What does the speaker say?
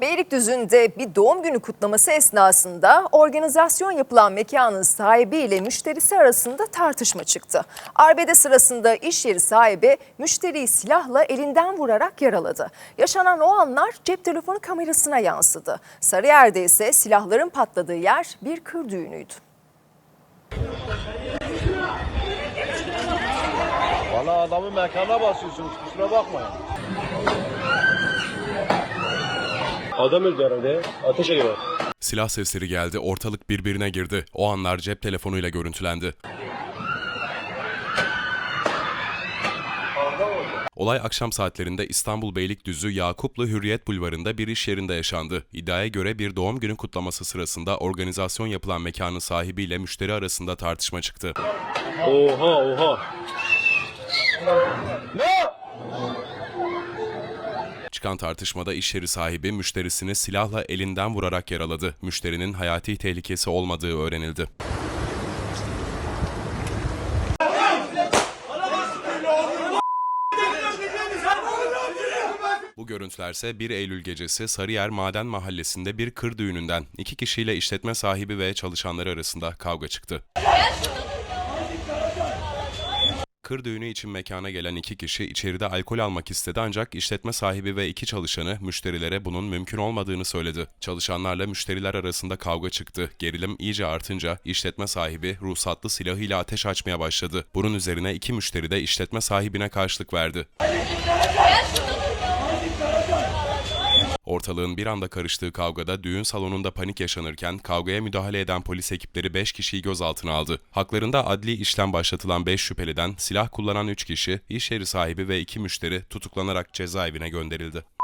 Beylikdüzü'nde bir doğum günü kutlaması esnasında organizasyon yapılan mekanın sahibi ile müşterisi arasında tartışma çıktı. Arbede sırasında iş yeri sahibi müşteriyi silahla elinden vurarak yaraladı. Yaşanan o anlar cep telefonu kamerasına yansıdı. Sarıyer'de ise silahların patladığı yer bir kır düğünüydü. Valla adamın mekanına basıyorsunuz kusura bakmayın. Adam öldü herhalde. Ateş ediyor. Silah sesleri geldi, ortalık birbirine girdi. O anlar cep telefonuyla görüntülendi. Olay akşam saatlerinde İstanbul Beylikdüzü Yakuplu Hürriyet Bulvarı'nda bir iş yerinde yaşandı. İddiaya göre bir doğum günü kutlaması sırasında organizasyon yapılan mekanın sahibiyle müşteri arasında tartışma çıktı. Oha oha. Ne? Çıkan tartışmada iş yeri sahibi müşterisini silahla elinden vurarak yaraladı. Müşterinin hayati tehlikesi olmadığı öğrenildi. Bu görüntülerse 1 Eylül gecesi Sarıyer Maden Mahallesi'nde bir kır düğününden iki kişiyle işletme sahibi ve çalışanları arasında kavga çıktı. Kır düğünü için mekana gelen iki kişi içeride alkol almak istedi ancak işletme sahibi ve iki çalışanı müşterilere bunun mümkün olmadığını söyledi. Çalışanlarla müşteriler arasında kavga çıktı. Gerilim iyice artınca işletme sahibi ruhsatlı silahıyla ateş açmaya başladı. Bunun üzerine iki müşteri de işletme sahibine karşılık verdi. Ortalığın bir anda karıştığı kavgada düğün salonunda panik yaşanırken kavgaya müdahale eden polis ekipleri 5 kişiyi gözaltına aldı. Haklarında adli işlem başlatılan 5 şüpheliden silah kullanan 3 kişi, iş yeri sahibi ve 2 müşteri tutuklanarak cezaevine gönderildi.